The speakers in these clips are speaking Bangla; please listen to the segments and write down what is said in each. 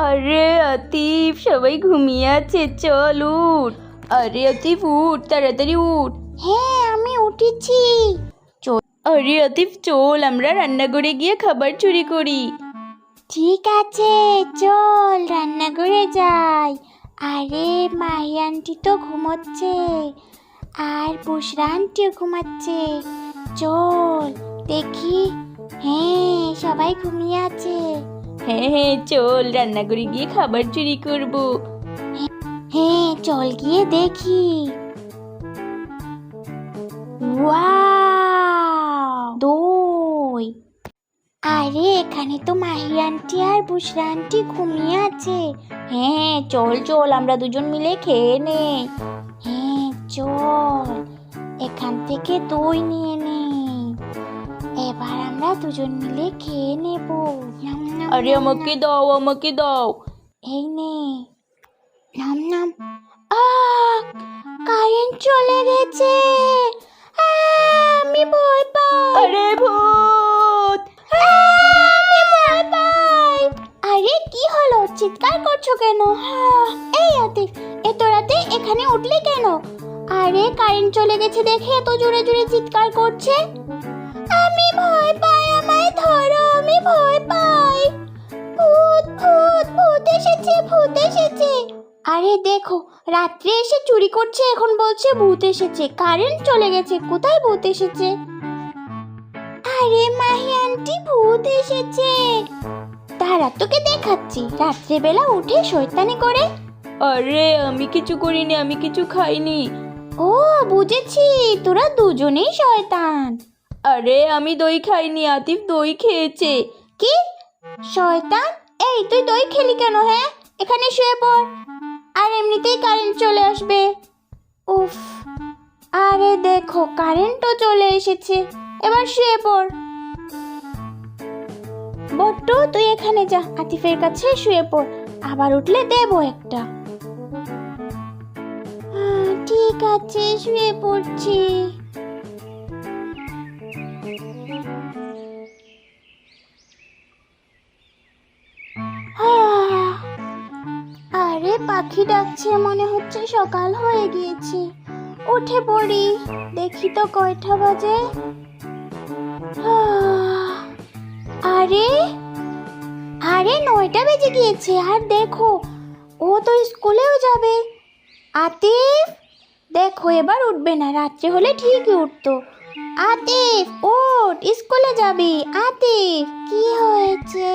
আরে আতিফ সবাই ঘুমিয়ে আছে চল উঠ। আরে আতিফ উঠ তাড়াতাড়ি উঠ। হ্যাঁ আমি উঠেছি। আরে আতিফ চল আমরা রান্নাঘরে গিয়ে খাবার চুরি করি। ঠিক আছে চল রান্নাঘরে যাই। আরে মাহি আন্টি তো ঘুমোচ্ছে। আর বুসরা আন্টিও ঘুমাচ্ছে। চল দেখি। হ্যাঁ সবাই ঘুমিয়ে আছে। হ্যাঁ হ্যাঁ চল রান্নাঘরে গিয়ে খাবার চুরি করব। হ্যাঁ চল গিয়ে দেখি। দই। আরে, এখানে তো মাহি আন্টি আর বুসরা আন্টি ঘুমিয়ে আছে। হ্যাঁ চল চল, আমরা দুজন মিলে খেয়ে নে হ্যাঁ চল, এখান থেকে দই নিয়ে নে। দুজন মিলে খেয়ে নেব। নাম নাম আরে আমাকে দাও আমাকে দাও। এই নে। নাম নাম। আহ কারেন্ট চলে গেছে। আমি ভয় পাই। আরে ভূত। আমি ভয় পাই। আরে কি হলো? চিৎকার করছ কেন? হ্যাঁ, এই আতিফ এত রাতে এখানে উঠলি কেন? আরে কারেন্ট চলে গেছে দেখে এত জোরে জোরে চিৎকার করছে। আমি ভয় পাই আমায় ধরো আমি ভয় পাই। ভূত ভূত ভূত এসেছে ভূত এসেছে। আরে দেখো রাত্রে এসে চুরি করছে এখন বলছে ভূত এসেছে। কারেন্ট চলে গেছে কোথায় ভূত এসেছে? আরে মাহি আন্টি ভূত এসেছে। তারা তোকে দেখাচ্ছি। রাত্রেবেলা উঠে শয়তানি করে। আরে আমি কিছু করিনি আমি কিছু খাইনি। ও বুঝেছি তোরা দুজনেই শয়তান। আরে, আমি দই খাইনি, আতিফ দই খেয়েছে। কি? শয়তান? এই, তুই দই খেলি কেন হ্যাঁ? এখানে শুয়ে পড়। আর এমনিতেই কারেন্ট চলে আসবে। উফ, আরে দেখো কারেন্টও চলে এসেছে। এবার শুয়ে পড়। বট্টু, তুই এখানে যা, আতিফের কাছে শুয়ে পড়। আবার উঠলে দেবো একটা। ঠিক আছে, শুয়ে পড়ছি। পাখি ডাকছে, মনে হচ্ছে সকাল হয়ে গিয়েছে। উঠে পড়ি, দেখি তো কয়টা বাজে। আরে আরে নয়টা বেজে গিয়েছে, আর দেখো, ও তো স্কুলেও যাবে। আতিফ, দেখো, এবার উঠবে না, রাত্রে হলে ঠিকই উঠতো। আতিফ, ওঠ, স্কুলে যাবি। আতিফ, কি হয়েছে?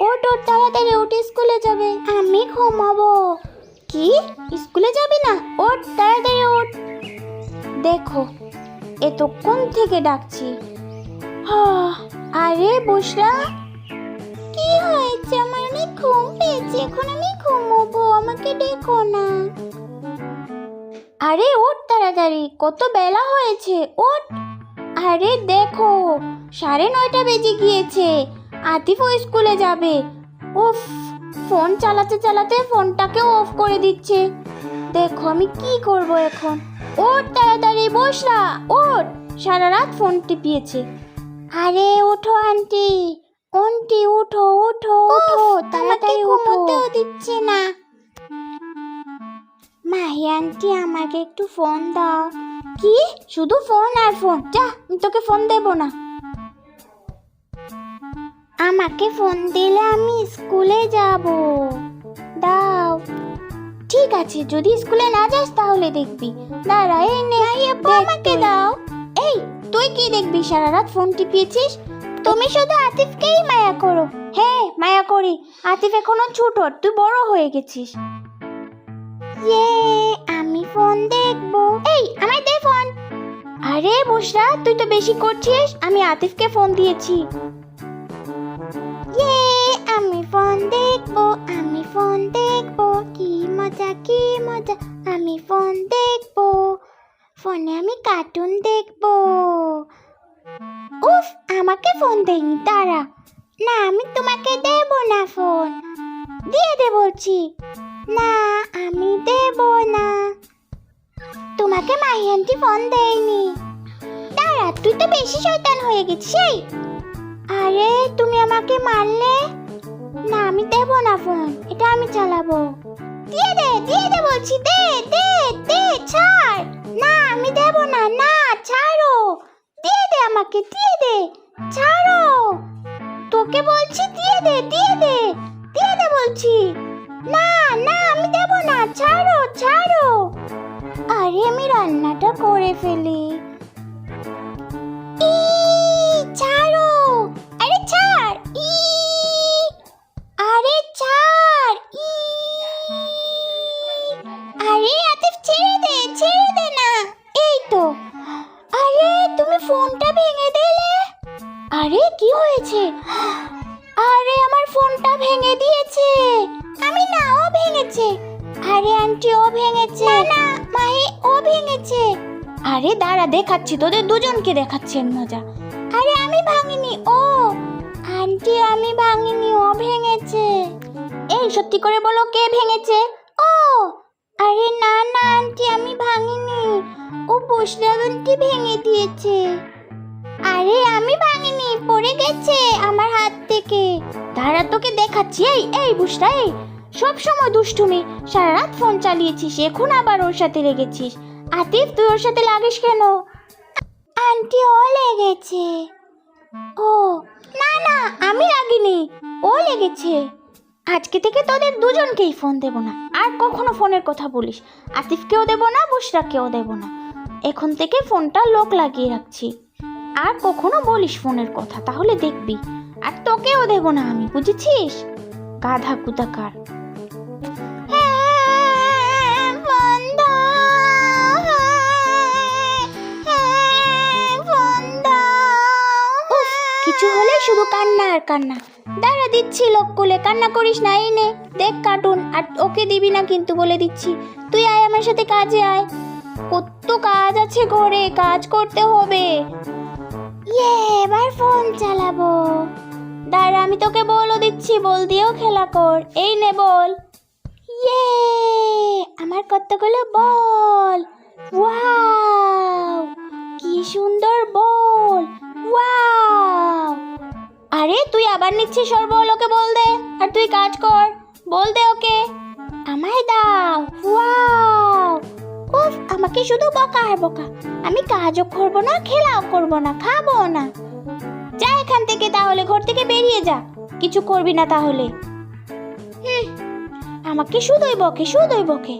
ওঠ ওঠ তাড়াতাড়ি উঠ, স্কুলে যাবে। আমি ঘুমাবো। কি? স্কুলে যাবি না? ওঠ, তাড়াতাড়ি ওঠ। দেখো, এতক্ষণ থেকে ডাকছি। আরে বসরা। কি হয়েছে? আমার অনেক ঘুম পেয়েছে। এখন আমি ঘুমোবো। আমাকে ডেকো না। আরে ওঠ তাড়াতাড়ি। কত বেলা হয়েছে। ওঠ। আরে দেখো, সাড়ে নয়টা বেজে গিয়েছে। আতিফও স্কুলে যাবে। উফ ফোন চালাতে চালাতে ফোনটাকেও অফ করে দিচ্ছে। দেখো আমি কি করব এখন? ওঠ তাড়াতাড়ি বসরা ওঠ। সারা রাত ফোন টিপিয়েছে। আরে ওঠো আন্টি। আন্টি উঠো উঠো উঠো তাড়াতাড়ি উঠো দিচ্ছে না। মাহি আন্টি আমাকে একটু ফোন দাও। কি? শুধু ফোন আর ফোন? যা আমি তোকে ফোন দেব না। আমাকে ফোন দিলে আমি স্কুলে যাব। দাও। ঠিক আছে যদি স্কুলে না যাস তাহলে দেখবি। দাঁড়া এই নে। আমাকে দাও। এই তুই কি দেখবি? সারা রাত ফোন টিপিয়েছিস? তুমি শুধু আতিফকেই মায়া করো। হ্যাঁ মায়া করি। আতিফ এখনও ছোট তুই বড় হয়ে গেছিস। ইয়ে আমি ফোন দেখব। এই আমায় দে ফোন। আরে বুসরা তুই তো বেশি করছিস। আমি আতিফকে ফোন দিয়েছি। মজা কি মজা? আমি ফোন দেখব। ফোনে আমি কার্টুন দেখব। উফ, আমাকে ফোন দেয়নি তারা না, আমি তোমাকে দেব না ফোন দিয়ে দে বলছি। না, আমি দেব না। তোমাকে মাহি আন্টি ফোন দেয়নি। তারা তুই তো বেশি শয়তান হয়ে গেছিস আরে, তুমি আমাকে মারলে? না, আমি দেবো না ফোন এটা আমি চালাবো। দিয়ে দে দে বলছি, দে দে দে, ছাড়। না, আমি দেবো না না, ছাড়ো। দিয়ে দে আমাকে, দিয়ে দে, ছাড়ো। তোকে বলছি, দিয়ে দে দিয়ে দে দিয়ে দে বলছি। না না, আমি দেবো না, ছাড়ো ছাড়ো। আরে, আমি রান্নাটা করে ফেলি। ছাড়ো। আরে, ছাড় আরে আন্টি ও ভেঙেছে। না মাহি ও ভেঙেছে। আরে দাঁড়া দেখাচ্ছি তোদের দুজনকে দেখাচ্ছেন মজা। আরে আমি ভাঙিনি ও। আন্টি আমি ভাঙিনি ও ভেঙেছে। এই সত্যি করে বলো কে ভেঙেছে? ও। আরে না না আন্টি আমি ভাঙিনি। ও বসরাগনটি ভেঙে দিয়েছে। আরে আমি ভাঙিনি পড়ে গেছে আমার হাত থেকে। দাঁড়া তোকে দেখাচ্ছি এই এই বুসরা এই। সব সময় দুষ্টুমি। সারা রাত ফোন চালিয়েছিস এখন আবার ওর সাথে লেগেছিস আতিফ তুই ওর সাথে লাগিস কেন? আন্টি ও লেগেছে। ও না না আমি লাগিনি ও লেগেছে। আজকে থেকে তোদের দুজনকেই ফোন দেব না। আর কখনো ফোনের কথা বলিস। আতিফকেও দেব না বুসরাকেও দেব না। এখন থেকে ফোনটা লোক লাগিয়ে রাখছি। আর কখনো বলিস ফোনের কথা তাহলে দেখবি। আর তোকেও দেব না আমি বুঝেছিস? গাধা কুদাকার শুধু কান্না আর কান্না। দাঁড়া দিচ্ছি লোক কোলে, কান্না করিস না, এই নে, দেখ কার্টুন, আর ওকে দিবি না কিন্তু বলে দিচ্ছি। তুই আয় আমার সাথে কাজে আয়। কত কাজ আছে ঘরে, কাজ করতে হবে। ইয়ে এবার ফোন চালাবো। দাঁড়া, আমি তোকে বলও দিচ্ছি, বল দিয়েও খেলা কর। এই নে, বল। ইয়ে আমার কতগুলো বল। ওয়াও, কি সুন্দর বল। ওয়াও। তুই আবার নিচ্ছিস ওর বল দে, আর তুই কাজ কর, বল দে ওকে। আমায় দাও, ওয়াও। উফ, আমাকে শুধু বকা আর বকা। আমি কাজও করব না, খেলাও করব না, খাব না। যা এখান থেকে তাহলে, ঘর থেকে বেরিয়ে যা। কিছু করবি না তাহলে। আমাকে শুধুই বকে শুধুই বকে।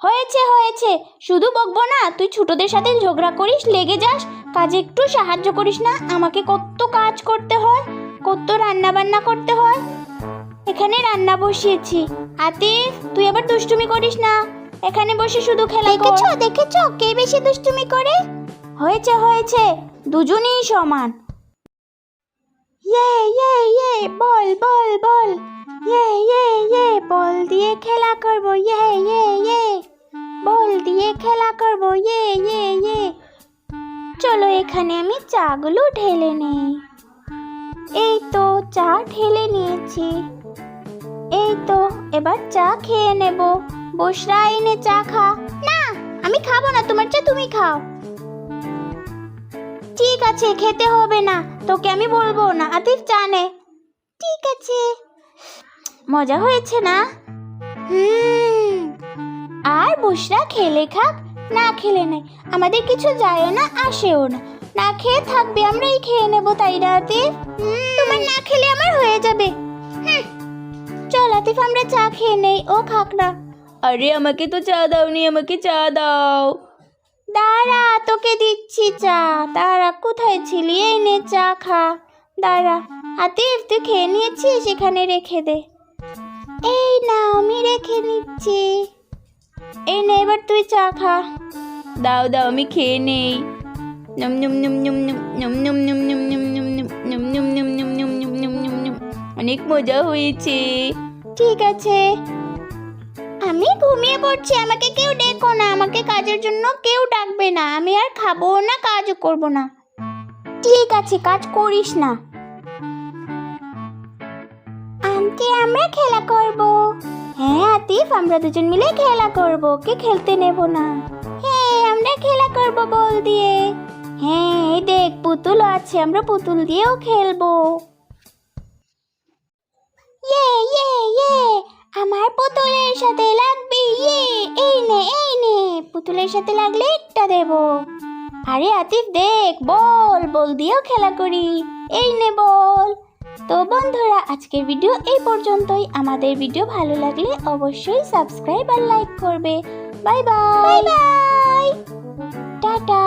হয়েছে হয়েছে। শুধু বকবো না, তুই ছোটদের সাথে ঝগড়া করিস, লেগে যাস। কাজে একটু সাহায্য করিস না, আমাকে কত কাজ করতে হয়। কত রান্না বান্না করতে হয়? এখানে রান্না বসিয়েছি। আতিফ তুই আবার দুষ্টুমি করিস না। এখানে বসে শুধু খেলা দেখেছ দেখেছ? কে বেশি দুষ্টুমি করে? হয়েছে হয়েছে। দুজনেই সমান। ইয়ে ইয়ে ইয়ে বল বল বল। ইয়ে ইয়ে ইয়ে বল দিয়ে খেলা করব। ইয়ে ইয়ে ইয়ে। বল দিয়ে খেলা করব। ইয়ে ইয়ে ইয়ে। চলো এখানে আমি চাগুলো ঢেলে নেই। চা ঢেলে নিয়েছি। এই তো, এবার চা খেয়ে নেব। বসরা এনে চা খা। না, আমি খাব না, তোমার চা তুমি খাও। ঠিক আছে, খেতে হবে না, তোকে আমি বলব না, আতিফ চা নে। ঠিক আছে। মজা হয়েছে না? হুম। আর বসরা খেলে খাক, না খেলে নাই। আমাদের কিছু যায় না, আসেও না। না খেয়ে থাকবে, আমরাই খেয়ে নেব, তাই না, আতিফ? আমার না খেলে আমার হয়ে যাবে। চল আতিফ আমরা চা খেয়ে নেই। ও খাক না। আরে আমাকে তো চা দাও নি আমাকে চা দাও। দাঁড়া তোকে দিচ্ছি চা। দাঁড়া কোথায় ছিলি? এই নে চা খা। দাঁড়া। আতিফ তুই খেয়ে নিয়েছিস? এখানে রেখে দে। এই না আমি রেখে নিচ্ছি। এই নে এবার তুই চা খা। দাও দাও আমি খেয়ে নেই। নম নম নম নম নম নম নম অনেক মজা হয়েছে। ঠিক আছে। আমি ঘুমিয়ে পড়ছি, আমাকে কেউ ডেকো না, আমাকে কাজের জন্য কেউ ডাকবে না, আমি আর খাব না, কাজও করব না। ঠিক আছে, কাজ করিস না। আন্টি, আমরা খেলা করব। হ্যাঁ আতিফ, আমরা দুজন মিলে খেলা করব কে খেলতে নেব না। হ্যাঁ আমরা খেলা করব বল দিয়ে। হ্যাঁ এই দেখ, পুতুল আছে, আমরা পুতুল দিয়েও খেলব। আমার পুতুলের সাথে লাগবে ইয়ে এই নে এই নে পুতুলের সাথে লাগলে একটা দেব। আরে আতিফ দেখ বল বল দিয়েও খেলা করি। এই নে বল। তো বন্ধুরা আজকের ভিডিও এই পর্যন্তই। আমাদের ভিডিও ভালো লাগলে অবশ্যই সাবস্ক্রাইব আর লাইক করবে। Bye bye. Bye bye. Tata.